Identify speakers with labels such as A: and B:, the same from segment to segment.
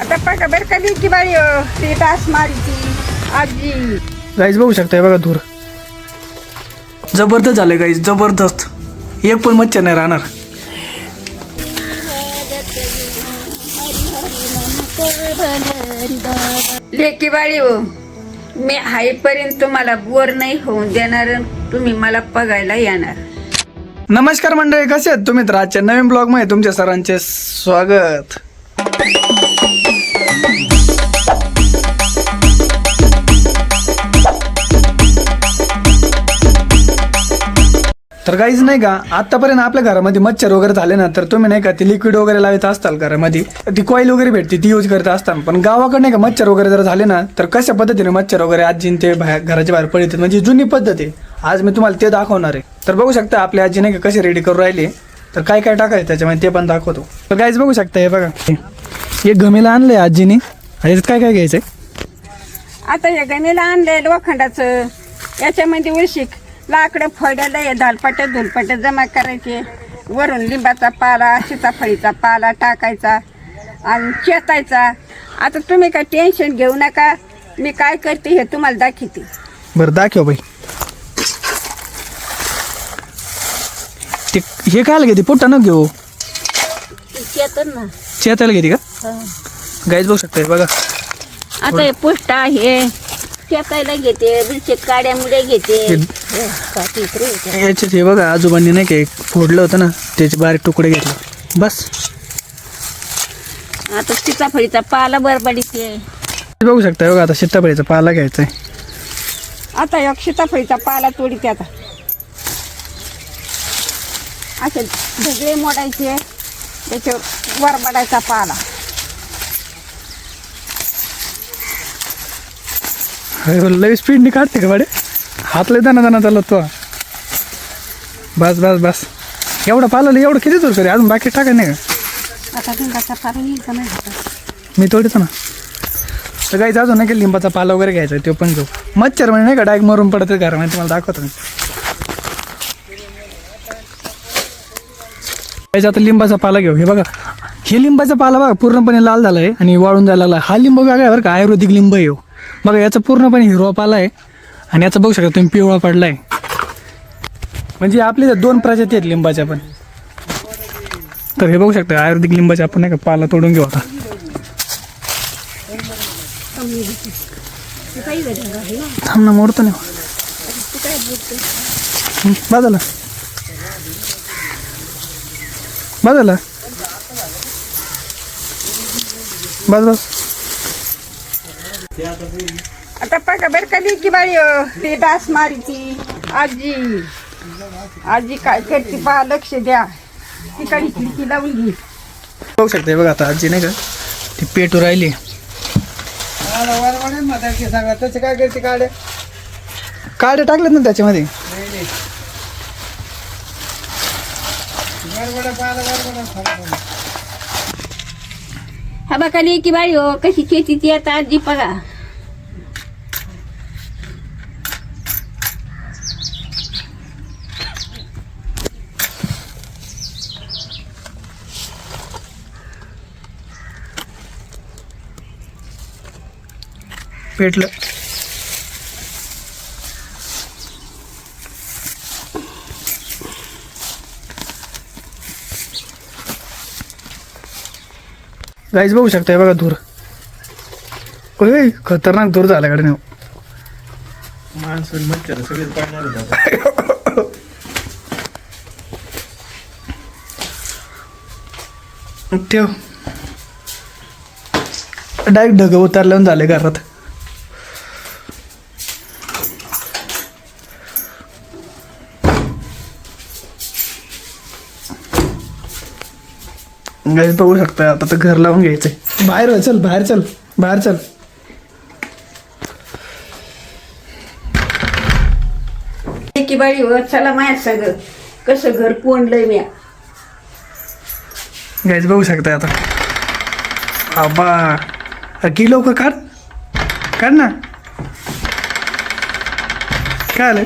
A: आता बघा बरं कधी की बाई ती टास मारीची आजी.
B: गाईज बघू शकताय बघा धूर. जबरदस्त झालं गाईज जबरदस्त. एक पण मच्छर नाही राहणार.
A: लेकी बाळी हो मी हाईपर्यंत तुम्हाला बोर नाही होऊन देणार अन तुम्ही मला बघायला येणार.
B: नमस्कार मंडळी कसे आहेत तुम्ही? तर आजच्या नवीन ब्लॉगमध्ये तुमच्या सर्वांचे स्वागत. तर काहीच नाही का आतापर्यंत आपल्या घरामध्ये मच्छर वगैरे झाले ना तर तुम्ही नाही का ती लिक्विड वगैरे लावत असताल घरामध्ये. ती कॉईल वगैरे भेटते ती यूज करत असताल. पण गावाकडे नाही का मच्छर वगैरे जर झाले ना तर कशा पद्धतीने मच्छर वगैरे आजीन ते बाहेर घराच्या बाहेर पडतात? म्हणजे जुनी पद्धत आहे. आज मी तुम्हाला ते दाखवणार आहे. तर बघू शकता आपल्या आजी नाही का कशी रेडी करून राहिली. तर काय काय टाकायचं त्याच्यामध्ये ते पण दाखवतो. तर काहीच बघू शकता हे बघा. हे गमीला आणलंय आजीने. आणि याच्यात काय काय घ्यायचंय?
A: आता हे गमेला आणलंय लोखंडाचं. याच्यामध्ये उशिक लाकडं फळ्याला या धालपाट्या धुलपाट्या जमा करायचे. वरून लिंबाचा पाला सीताफळीचा पाला टाकायचा आणि चेतायचा आता तुम्ही काय टेन्शन घेऊ नका. मी काय करते हे तुम्हाला दाखवते.
B: बरं दाखव बाई. ते हे काय घेते? पोट्टा न घेऊ.
A: चेतन ना.
B: चेतायला घेते का? गाईच बघू शकता हे बघा.
A: आता हे पुष्ट आहे. घेते बिलचे काड्या मुड्या घेते. हे.
B: याच्यात हे बघा आजोबांनी नाही का एक फोडलं होतं ना त्याचे बारीक तुकडे घेतले. बस.
A: आता सीताफळीचा पाला बरबडीचे
B: बघू शकता हे बघा आता सीताफळीचा पाला घ्यायचा आहे
A: आता एक सीताफळीचा पाला तोडीते आता. असे ढगळे मोडायचे त्याच्यावर वरबडायचा पाला.
B: लई स्पीडने काढते का वाडे हात लय दाना दाना चालत तो. बस बस बस. एवढा पाला एवढं किती दूर करे? अजून बाकी टाकाय नाही का? मी तोडतो ना. तर काही अजून नाही का लिंबाचा पाला वगैरे घ्यायचा तो पण घेऊ. मच्छर म्हणजे नाही का डायरेक्ट मरून पडत घरामध्ये तुम्हाला दाखवतो मी. त्याच्या आता लिंबाचा पाला घेऊ. हे बघा हे लिंबाचा पाला बघा पूर्णपणे लाल झाला आहे आणि वाळून जायला लागला हा लिंब बघा बरं का आयुर्वेदिक लिंब हो. बघा याचा पूर्णपणे हिरवा पाला आहे आणि याचा बघू शकता तुम्ही पिवळा पडला आहे म्हणजे आपल्या इथं दोन प्रजाती आहेत लिंबाच्या पण. तर हे बघू शकता आयुर्वेदिक लिंबाच्या आपण नाही का पाला तोडून घेऊ आता. थांब ना मोडतो नाही हं, बाजूला. बाजूला. बस बस
A: आता बघा बरं कधी की बाई ती डास मारीची आजी. आजी काय करते पहा लक्ष द्या. तिकडे खिडकी लावून घे.
B: बघू शकते बघा आता आजी नाही का? ती पेटू राहिली.
C: त्याचे काय करते काढे
B: टाकलेत ना त्याच्यामध्ये?
A: हा बघा की बाई हो कशी शेती ती आता आजी बघा
B: पेटलं गाईच बघू शकताय बघा धूर. ओय खतरनाक धूर झाला कडे
C: माणसं मच्छर सगळेच पाळणार होतात
B: ठेव. डायरेक्ट ढग उतरल्यावर झाले घरात. गाईज बघू शकता आता तर घर लावून घ्यायचंय. बाहेर चल बाहेर चल बाहेर चल.
A: की बाई हो चला माया सगळं कसं घर कोंडलंय म्या.
B: गाईज बघू शकता आता. आबा. की लवकर काढ. काढ ना. काय आलं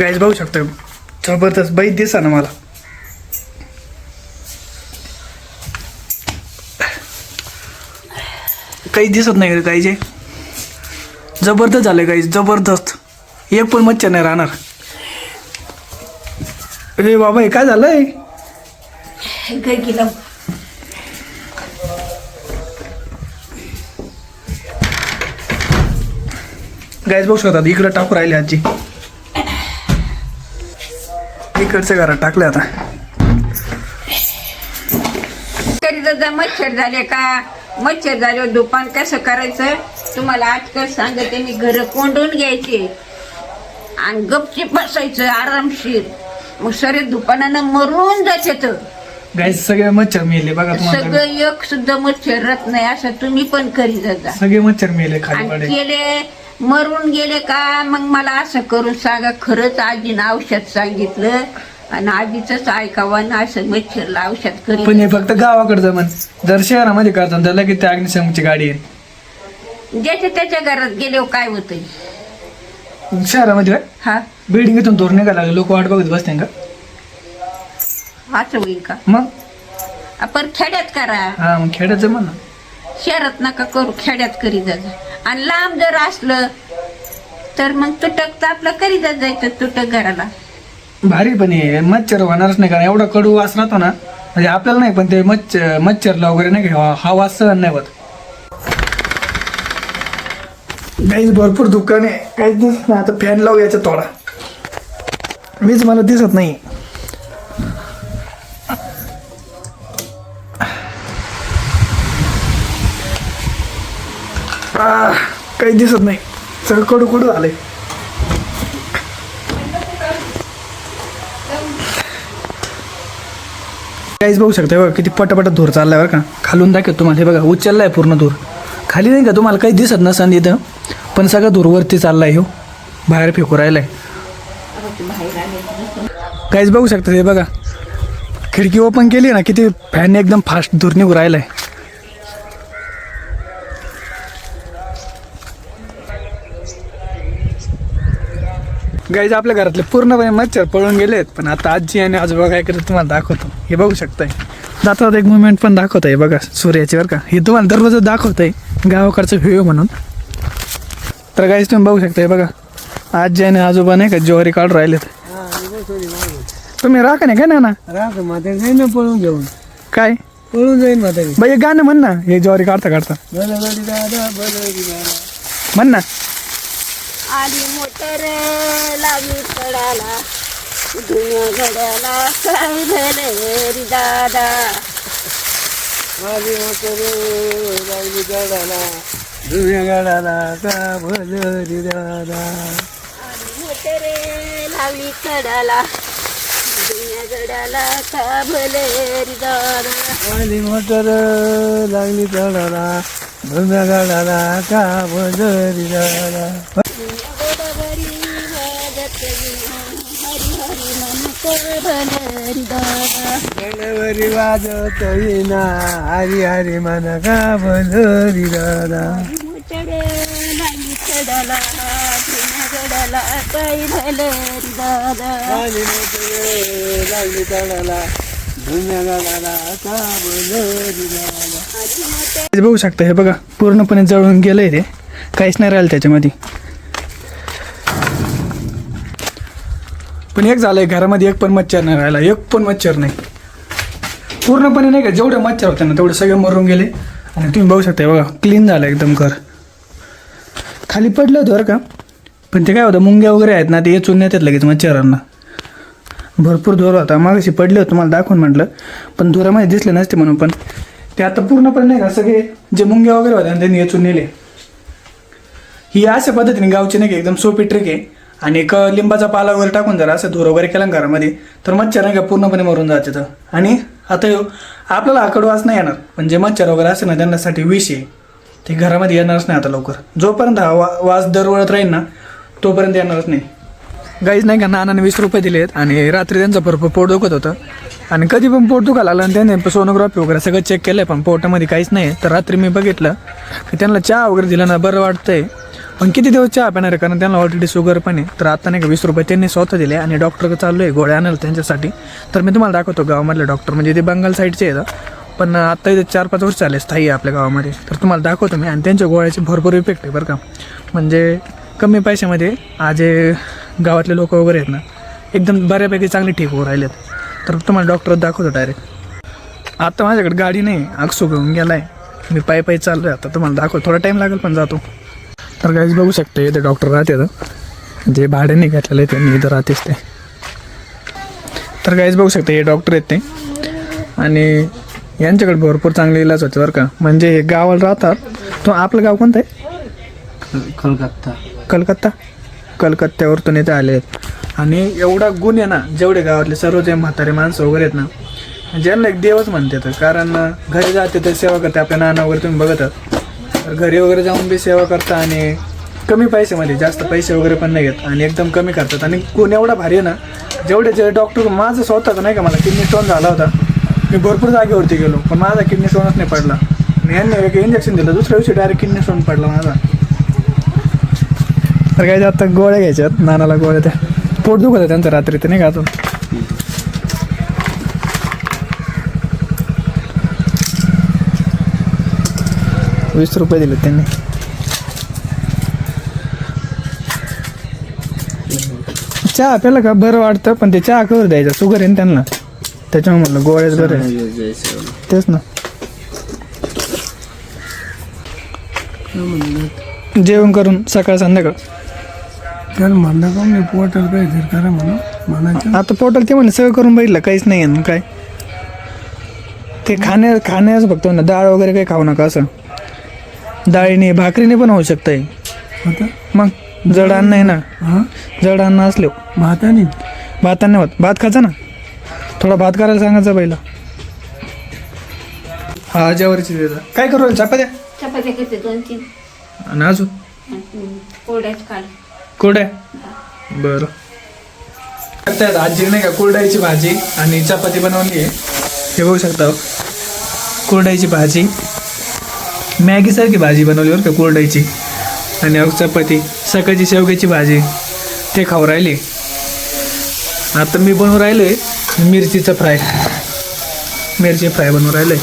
B: गाईज बघू शकता जबरदस्त बाई दिसा ना मला. काही दिसत नाही रे काही जे जबरदस्त झालं काही जबरदस्त. एक पण मच्छर नाही राहणार. अरे बाबा हे काय झालंय? गायच बघू शकतात इकडं टाकू राहिले आजी. इकडच्या घरात टाकले आता.
A: जर मच्छर झाले का? मच्छर झाल्यावर दुपान कसं करायचं? तुम्हाला आजकाल सांगते मी घर कोंडून घ्यायचे. आणि गपचीप बसायचं आरामशीर. मग सरे दुपानानं मरून जायचे तर.
B: सगळे मच्छर मेले बघा तुम्हाला
A: सगळं एक सुद्धा मच्छर राहत नाही असं तुम्ही पण करीत जा
B: सगळे मच्छर मेले खाली
A: आणि
B: पडे.
A: गेले मरून गेले का? मग मला असं करून सांगा. खरंच आजीनं औषध सांगितलं आणि आजीच ऐकावं ना असं मच्छरला औषध
B: पण
A: करीत
B: हे फक्त गावाकडे जमन जर शहरामध्ये करतात तर लगेच त्या अग्निशमची गाडी येईल.
A: ज्याच्या त्याच्या घरात गेल्यावर काय होतंय?
B: शहरामध्ये काय
A: हा.
B: बिल्डिंग इथून दूर निघायला लागले. लोक वाट बघत बसते का?
A: असं होईल का?
B: मग?
A: आपण खेड्यात करा.
B: हा मग खेड्यात जमन ना
A: शहरात नका करू. खेड्यात करीत जा. आणि लांब जर असलं तर मग तुटक तर आपलं करीत जायचं तुटक घराला.
B: भारी पण हे मच्छर होणारच नाही कारण एवढा कडू वास राहतो ना म्हणजे आपल्याला नाही पण ते मच्छर मच्छरला वगैरे नाही का हा वास सहन नाही होत. काहीच भरपूर दुकान आहे. काहीच दिसत नाही. आता फॅन लावू याचा थोडा मीच मला दिसत नाही. काही दिसत नाही. सगळं कडू कडू झालंय. काहीच बघू शकता बघा किती पटापट धूर चाललाय बरं का. खालून दाखवतो तुम्हाला. हे बघा उचललाय पूर्ण धूर. खाली नाही का तुम्हाला काही दिसत नसन इथं पण सगळं धूर वरती चाललाय हो. बाहेर फेकू राहिलाय. काहीच बघू शकता हे बघा. खिडकी ओपन केली ना किती फॅन एकदम फास्ट धूर निघू राहिलाय. गाईज आपल्या घरातले पूर्णपणे मच्छर पळून गेलेत पण आता आजी आणि आजोबा काय करत तुम्हाला दाखवतो. हे बघू शकताय. जातात एक मुवमेंट पण दाखवत आहे बघा सूर्याची बरं का. हे तुम्हाला दररोज दाखवत आहे गावाकडचं व्ह्यू म्हणून. तर गाईज तुम्ही बघू शकताय बघा आजी आणि आजोबा नाही का ज्वारी काढून राहिलेत. तुम्ही राखा नाही काय ना ना
C: राख म्हातारी जाईन ना पळून घेऊन.
B: काय?
C: पळून जाईन म्हातारी.
B: बाई एक गाणं म्हण ना हे ज्वारी काढता काढता. म्हण ना.
A: आली मोटर लागली पडाला. दुनिया घड्याला काय झालं रे दादा.
C: माझी म्हातारी लागली गाडाला जुन्या गाडाला का भलरी दादा.
A: आली मोटर लागली कडाला दुनिया घड्याला का भले रे दादा.
C: आली मोटर लागली चढाला जुन्या गाडाला का भलरी दादा.
A: गोदावरी वाजत
C: येईना हरी हरी मन का भलरी दादा
A: मोचडे लागली चढाला दुनिया घड्याला काय भले रे दादा
C: आली मोटर लागली
B: बघू शकता हे बघा पूर्णपणे जळून गेलंय ते. काहीच नाही राहिलं त्याच्यामध्ये. पण एक झालंय घरामध्ये एक पण मच्छर नाही राहिला एक पण मच्छर नाही. पूर्णपणे नाही का जेवढे मच्छर होते ना तेवढे सगळे मरून गेले. आणि तुम्ही बघू शकता बघा क्लीन झालं एकदम घर. खाली पडलं होतं बरं का. पण ते काय होतं मुंग्या वगैरे आहेत ना ते येचून येतात लगेच मच्छरांना भरपूर धुरं होता. मागाशी पडले होते तुम्हाला दाखवून म्हटलं. पण धुरामध्ये दिसले नसते म्हणून पण ते आता पूर्णपणे नाही का सगळे जे मुंग्या वगैरे होत्या त्यांनी येचून नेले. ही अशा पद्धतीने गावची नाही का एकदम सोपी ट्रिक आहे. आणि एक लिंबाचा पाला वगैरे टाकून जरा असं धूर वगैरे केला घरामध्ये तर मच्छर नाही का पूर्णपणे मरून जाते तर आणि आता आपल्याला आकडवास नाही येणार. पण जे मच्छर वगैरे असेल ना त्यांच्यासाठी विष आहे. ते घरामध्ये येणारच नाही आता लवकर. जोपर्यंत हा वा वास दरवळत राहील ना तोपर्यंत येणारच नाही. गाईज नाही का नानाने वीस रुपये दिलेत आणि रात्री त्यांचं भरपूर पोट दुखत होतं. आणि कधी पण पोट दुखायला लागलं आणि त्याने सोनोग्राफी वगैरे सगळं चेक केलं पण पोटामध्ये काहीच नाही तर रात्री मी बघितलं की त्यांना चहा वगैरे दिला ना बरं वाटतंय. पण किती दिवस चहा पिणार आहे? कारण त्यांना ऑलरेडी शुगर पण आहे. तर आता नाही का वीस रुपये त्यांनी स्वतः दिले आणि डॉक्टर चाललो आहे गोळ्या आणायला त्यांच्यासाठी. तर मी तुम्हाला दाखवतो गावामधले डॉक्टर म्हणजे ते बंगाल साईडचे आहेत पण आता इथे चार पाच वर्ष आले स्थायी आपल्या गावामध्ये. तर तुम्हाला दाखवतो मी. आणि त्यांच्या गोळ्याचे भरपूर इफेक्ट आहे बरं का. म्हणजे कमी पैशामध्ये आज गावातले लोक वगैरे आहेत ना एकदम बऱ्यापैकी चांगले ठीक होऊ राहिलेत. तर तुम्हाला डॉक्टर दाखवतो डायरेक्ट आता माझ्याकडे गाडी नाही अक्सो घेऊन गेला आहे मी पायी पायी चाललो आहे आता तुम्हाला दाखवतो. थोडा टाईम लागेल पण जातो. तर काहीच बघू शकते इथे डॉक्टर राहते जे भाड्याने घेतलेलं आहे त्यांनी इथं राहतेच ते. तर काहीच बघू शकते हे डॉक्टर आहेत ते. आणि यांच्याकडे भरपूर चांगले इलाज होते बरं का. म्हणजे हे गावाला राहतात. तो आपलं गाव कोणतं आहे?
C: कोलकाता.
B: कलकत्ता? कलकत्त्यावरतून इथे आले आहेत. आणि एवढा गुण आहे ना जेवढे गावातले सर्व जे म्हातारे माणसं वगैरे आहेत ना ज्यांना एक देवच म्हणते तर. कारण घरी जाते तर सेवा करते आपल्या नाना वगैरे तुम्ही बघत तर घरी वगैरे जाऊन बी सेवा करता आणि कमी पैशामध्ये जास्त पैसे वगैरे पण नाही घेत आणि एकदम कमी करतात. आणि गुण एवढा भारी आहे ना जेवढे जे डॉक्टर माझं स्वतःचं नाही का मला किडनी स्टोन झाला होता. मी भरपूर जागेवरती गेलो पण माझा किडनी स्टोनच नाही पडला. आणि यांनी एक इंजेक्शन दिलं दुसऱ्या दिवशी डायरेक्ट किडनी स्टोन पडला माझा. तर काय आता गोळ्या घ्यायच्यात नानाला गोळ्या त्या पोट दुखत आहे त्यांचं रात्री ते नाही का अजून? वीस रुपये दिले त्यांनी. चहा प्याला का? बरं वाटतं पण ते चहा कवर द्यायचा शुगर आहे ना त्यांना. त्याच्यामुळे म्हणलं गोळ्याच बरं आहे. तेच ना. जेवण करून सकाळ संध्याकाळ.
C: त्याला म्हणलं का मी पोटाला काहीतरी करा म्हणून म्हणायचं
B: आता पोटाला ते म्हणलं सगळं करून बघितलं काहीच नाही आहे ना काय? ते खाण्या खाण्याचं फक्त म्हणलं डाळ वगैरे काही खाऊ नका असं. डाळीने भाकरीने पण होऊ शकतं
C: आता?
B: मग जड अन्न आहे ना?
C: हां?
B: जड अन्न असले.
C: भाताने?
B: भाताने होत. भात खायचा ना? थोडा भात करायला सांगायचा पहिला. हा जेवारीची देता काय करू? चपात्या?
A: चपात्या करते दोन तीन
B: आणि अजून?
A: कोरड्याच काढ
B: कुरड्या बरं. त्यात आजी नाही का कुरड्याची भाजी आणि चपाती बनवली आहे. हे बघू शकता. कुरड्याची भाजी. मॅगीसारखी भाजी बनवली बरं का कुरड्याची आणि अहो चपाती. सकाळची शेवग्याची भाजी. ते खाऊ राहिली. आता मी बनवून राहिलो आहे मिरचीचं फ्राय. मिरची फ्राय बनवून राहिलोय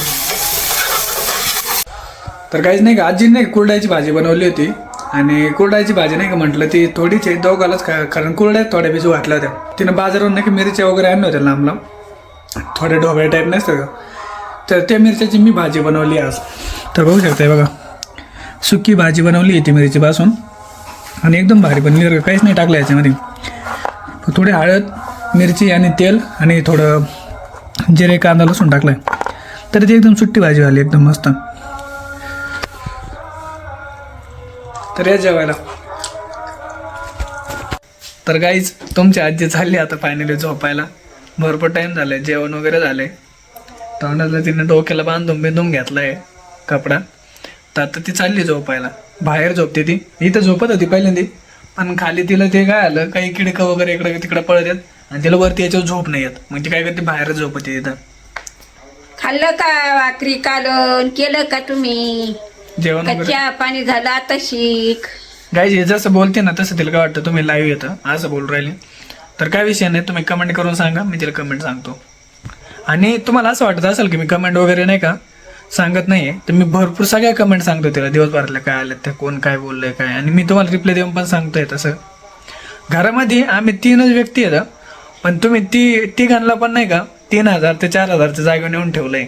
B: तर काहीच नाही का आजीने कुरड्याची भाजी बनवली होती. आणि कुरड्याची भाजी नाही का म्हटलं ती थोडीच आहे दोघालाच खा कारण कुरड्या थोड्या बिजू घातल्या होत्या. तिनं बाजारावरून नाही का मिरच्या वगैरे आणल्या होत्या लांब लांब. थोड्या ढोबळ्या टाईप नसतं का तर त्या मिरच्याची मी भाजी बनवली आज. तर बघू शकताय बघा. सुकी भाजी बनवली आहे ती मिरचीपासून. आणि एकदम भारी बनली. बरं काहीच नाही टाकलं याच्यामध्ये. थोडी हळद मिरची आणि तेल आणि थोडं जिरे कांदा लसूण टाकलं तर ती एकदम सुट्टी भाजी झाली एकदम मस्त. तर या जेवायला. तर गाईज तुमची आजी चालली आता फायनली झोपायला. भरपूर टाईम झालाय जेवण वगैरे झालंय. तोंडाला तिने डोक्याला बांधून बिंधून घेतलाय कपडा. तर आता ती चालली झोपायला. बाहेर झोपते ती. इथं झोपत होती पहिल्यांदी. पण खाली तिला ते काय आलं काही किडकं वगैरे इकडे तिकडे पळत येत आणि तिला वरती याच्यावर झोप नाही येत. म्हणजे काय करते बाहेरच झोपते तिथं
A: खाल्लं का भाकरी कालून केलं का तुम्ही?
B: जेवण
A: का
B: वगैरे?
A: चहा पाणी झालं आता शिक.
B: गाईज हे जसं बोलते ना तसं तिला काय वाटतं? तुम्ही लाईव्ह येतं. असं बोलू राहिले. तर काय विषय नाही तुम्ही कमेंट करून सांगा मी तिला कमेंट सांगतो. आणि तुम्हाला असं वाटत असेल की मी कमेंट वगैरे नाही का सांगत नाही तर मी भरपूर सगळ्या कमेंट सांगतो तिला. दिवसभरातल्या काय आल्या त्या कोण काय बोललंय काय? आणि मी तुम्हाला रिप्लाय देऊन पण सांगतोय तसं. घरामध्ये आम्ही तीनच व्यक्ती आहेत. पण तुम्ही ती तिघांना पण नाही का तीन हजार ते चार हजारच्या जागेवर नेऊन ठेवलंय.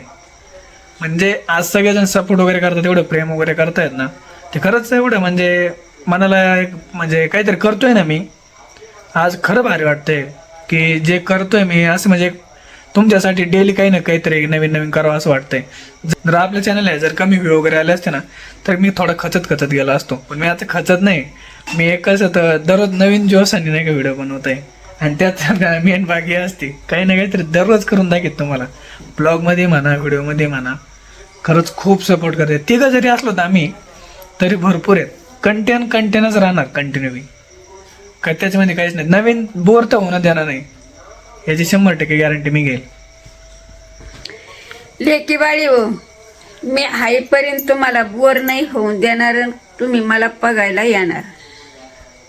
B: म्हणजे आज सगळेजण सपोर्ट वगैरे करतात एवढं प्रेम वगैरे करतायत ना. ते खरंच एवढं म्हणजे मनाला एक म्हणजे काहीतरी करतोय ना मी. आज खरं भारी वाटतंय की जे करतोय मी असं म्हणजे तुमच्यासाठी डेली काही ना काहीतरी नवीन नवीन करावं असं वाटतंय. जर आपलं चॅनल आहे जर कमी व्ह्यू वगैरे आले असते ना तर मी थोडा खचत खचत गेला असतो. पण मी आता खचत नाही. मी एक कसं तर दररोज नवीन जोशाने नाही का व्हिडिओ बनवत आहे आणि त्यात मेन भागी असते. काही ना काहीतरी दररोज करून दाखवत तुम्हाला. ब्लॉगमध्ये म्हणा व्हिडिओमध्ये म्हणा. खरंच खूप सपोर्ट करते. तिघं जरी असलो तर आम्ही तरी भरपूर आहेत. कंटेन कंटेनच राहणार कंटिन्यू काय त्याच्यामध्ये काहीच नाही. नवीन बोर तर होणं देणार नाही. याची शंभर टक्के गॅरंटी मी घेईल.
A: लेकी बाळी हो मी हाईपर्यंत तुम्हाला बोर नाही होऊन देणार अन तुम्ही मला बघायला येणार.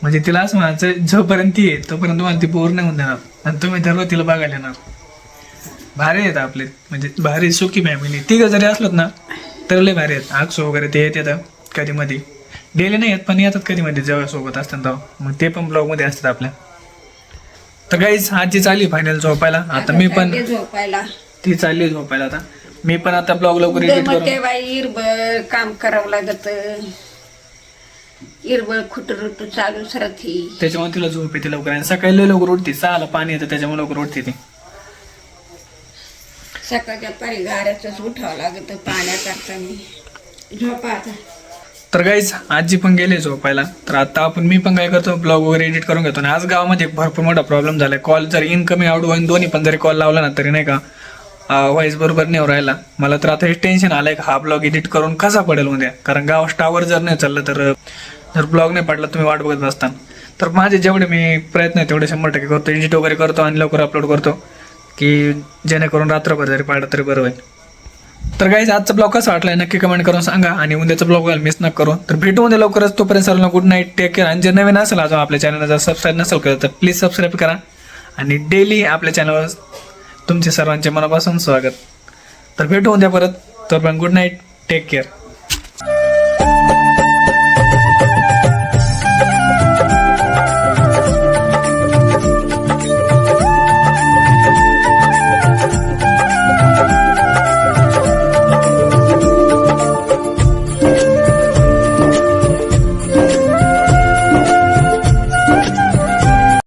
B: म्हणजे तिला असं म्हणायचं जोपर्यंत ती आहे तोपर्यंत तुम्हाला ती बोर नाही होऊन देणार. आणि तुम्ही दररोज तिला बघायला येणार. भारी आहेत आपले. म्हणजे भारी सुखी फॅमिली तिघं जरी असलोत ना तर लय भारी आहेत. आगसो वगैरे ते येत येतं कधी मध्ये डेली नाही येत पण येतात कधी मध्ये जेव्हा सोबत असतात मग ते पण ब्लॉगमध्ये असतात आपल्या. तर काहीच आजची चालली फायनल झोपायला आता मी पण
A: झोपायला.
B: ती चालली झोपायला आता. मी पण आता ब्लॉग लवकर एडिट करून
A: काम करावं लागत. इरबळ खुटरुट चालूच राहते.
B: त्याच्यामुळे तिला झोप येते लवकर. आणि सकाळी लवकर उठते. सहाला पाणी येतं त्याच्यामुळे लवकर उठते ती.
A: सकाळच्या पारी गाऱ्याचंच उठावं लागतं पाण्याकरता मी झोपायचं
B: तर काहीच आजी पण गेले झोपायला. तर आता आपण मी पण काय करतो ब्लॉग वगैरे एडिट करून घेतो. आणि आज गावामध्ये एक भरपूर मोठा प्रॉब्लेम झाला कॉल जर इनकमिंग आउट होईन दोन्ही पण जरी कॉल लावला ना तरी नाही का व्हॉइस बरोबर नाही राहिला. मला तर आता हे टेन्शन आलंय का हा ब्लॉग एडिट करून कसा पडेल उद्या? कारण गाव टावर जर नाही चाललं तर जर ब्लॉग नाही पडला तुम्ही वाट बघत असताना तर माझे जेवढे मी प्रयत्न आहे तेवढे शंभर टक्के करतो. एडिट वगैरे करतो आणि लवकर अपलोड करतो. की जेणेकरून रात्रभर जरी पाडलं तरी बरं होईल. तर गाईज आजचा ब्लॉग कसा वाटलाय? नक्की कमेंट करून सांगा आणि उद्याचा ब्लॉग मिस न करू. तर भेटू उद्या लवकरच. तोपर्यंत सर्वांना गुड नाईट टेक केअर आणि जर नवीन असेल अजून आपल्या चॅनलला जर सबस्क्राईब नसेल करत तर प्लीज सबस्क्राईब करा. आणि डेली आपल्या चॅनलवर तुमचे सर्वांचे मनापासून स्वागत. तर भेटू उद्या परत. तोपर्यंत गुड नाईट टेक केअर